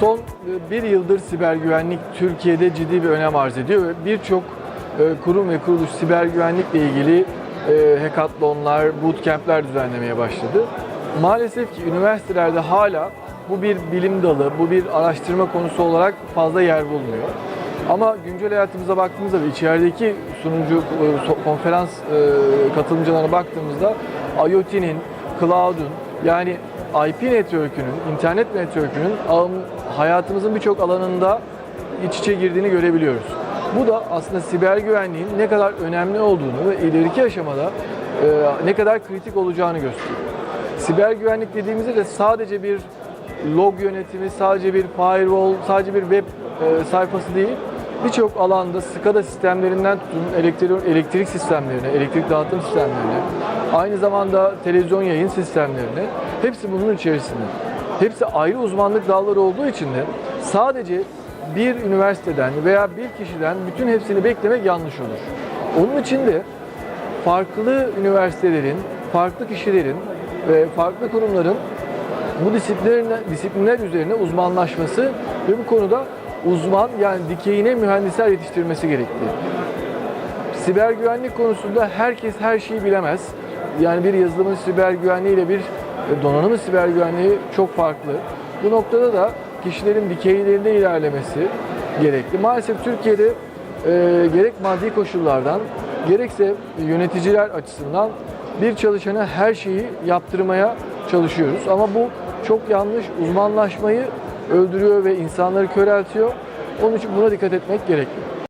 son e, bir yıldır siber güvenlik Türkiye'de ciddi bir önem arz ediyor ve birçok e, kurum ve kuruluş siber güvenlikle ilgili e, hackathonlar, bootcamp'ler düzenlemeye başladı. Maalesef ki üniversitelerde hala bu bir bilim dalı, bu bir araştırma konusu olarak fazla yer bulmuyor. Ama güncel hayatımıza baktığımızda ve içerideki sunucu konferans katılımcılarına baktığımızda IoT'nin, cloud'un yani IP network'ünün, internet network'ünün hayatımızın birçok alanında iç içe girdiğini görebiliyoruz. Bu da aslında siber güvenliğin ne kadar önemli olduğunu ve ileriki aşamada e, ne kadar kritik olacağını gösteriyor. Siber güvenlik dediğimizde de sadece bir log yönetimi, sadece bir firewall, sadece bir web e, sayfası değil, birçok alanda SCADA sistemlerinden tutun elektrik, elektrik sistemlerine, elektrik dağıtım sistemlerine, aynı zamanda televizyon yayın sistemlerine, hepsi bunun içerisinde. Hepsi ayrı uzmanlık dalları olduğu için de sadece bir üniversiteden veya bir kişiden bütün hepsini beklemek yanlış olur. Onun için de farklı üniversitelerin, farklı kişilerin ve farklı kurumların bu disiplinler, üzerine uzmanlaşması ve bu konuda uzman yani dikeyine mühendisler yetiştirmesi gerekli. Siber güvenlik konusunda herkes her şeyi bilemez. Yani bir yazılımın siber güvenliği ile bir donanımın siber güvenliği çok farklı. Bu noktada da kişilerin dikeylerinde ilerlemesi gerekli. Maalesef Türkiye'de e, gerek maddi koşullardan gerekse yöneticiler açısından bir çalışana her şeyi yaptırmaya çalışıyoruz. Ama bu çok yanlış. Uzmanlaşmayı öldürüyor ve insanları köreltiyor. Onun için buna dikkat etmek gerekli.